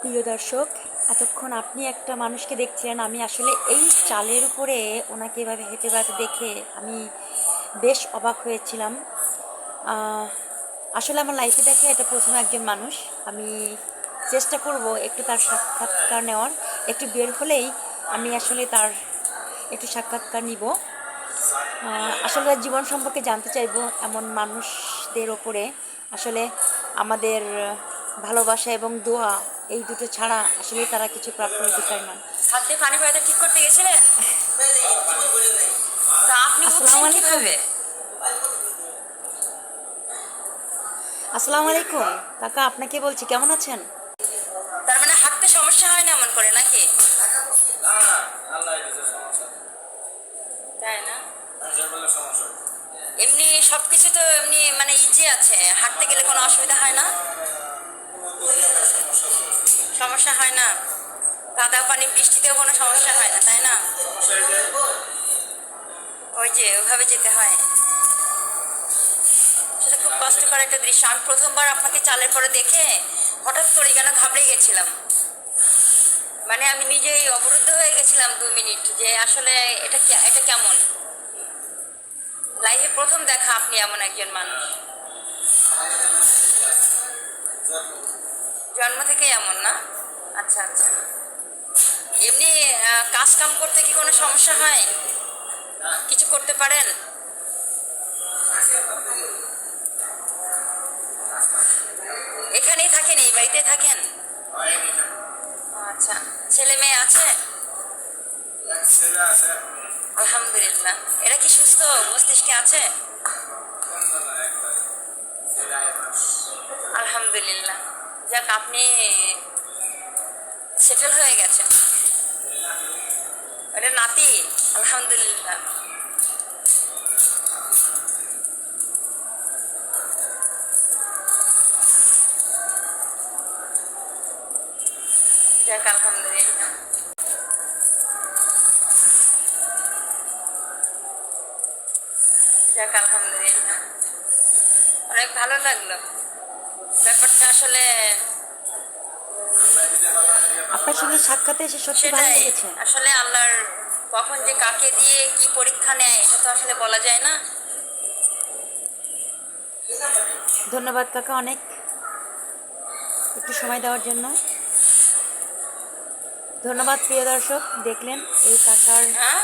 প্রিয় দর্শক, এতক্ষণ আপনি একটা মানুষকে দেখছিলেন, আমি আসলে এই চালের উপরে ওনাকে এভাবে হেঁটে বেড়াতে দেখে আমি বেশ অবাক হয়েছিলাম। আসলে আমার লাইফে দেখে এটা প্রথম একজন মানুষ। আমি চেষ্টা করব একটু তার সাক্ষাৎকার নেওয়ার। একটু বের হলেই আমি আসলে তার একটু সাক্ষাৎকার নিব। আসলে জীবন সম্পর্কে জানতে চাইব এমন মানুষদের ওপরে। আসলে আমাদের ভালোবাসা এবং দোয়া এই দুটো ছাড়া আসলে তারা কিছু প্রাপ্য অধিকার নয়। হাত পানি ভরাতে ঠিক করতে গেছিলেন? আসসালামু আলাইকুম। আসসালামু আলাইকুম। কাকা আপনাকে বলছি কেমন আছেন? তার মানে হাঁটতে সমস্যা হয় না এমন করে নাকি? তাই না? এমনি সবকিছু তো এমনি মানে ইজি আছে, হাঁটতে গেলে কোনো অসুবিধা হয় না? সমস্যা হয় না? কাদা পানি, বৃষ্টিতেও কোনো সমস্যা হয় না, তাই না? ওই যে, ওইভাবে যেতে হয়। সেটা খুব কষ্টকর একটা দৃশ্য। আমি প্রথমবার আপনাকে চালের পরে দেখে হঠাৎ করে যেন ঘাবড়ে গেছিলাম। মানে আমি নিজেই অবরুদ্ধ হয়ে গেছিলাম দু মিনিট যে আসলে এটা এটা কেমন? লাইফে প্রথম দেখা আপনি এমন একজন মানুষ। জন্ম থেকেই এমন না? আচ্ছা আচ্ছা। এমনি কাজ কাম করতে কি কোনো সমস্যা হয়? কিছু করতে পারেন? এখানেই থাকেন, এই বাড়িতে থাকেন? আচ্ছা। ছেলে মেয়ে আছে। আলহামদুলিল্লাহ। এরা কি সুস্থ মস্তিষ্কে আছে? আলহামদুলিল্লাহ। যাক, আপনি সেটেল হয়ে গেছেন। এটা নাতি, আলহামদুলিল্লাহ। যাক, আলহামদুলিল্লাহ। যাক আলহামদুলিল্লাহ। অনেক ভালো লাগল। ব্যাপারটা আসলে আপনার সঙ্গে সাক্ষাতে এসে সত্যি ভালো লেগেছে। আসলে আল্লাহর কখন যে কাকে দিয়ে কি পরীক্ষা নেয় এটা তো আসলে বলা যায় না। ধন্যবাদ কাকা অনেক। একটু সময় দেওয়ার জন্য। ধন্যবাদ প্রিয় দর্শক দেখলেন এই কাকার হ্যাঁ?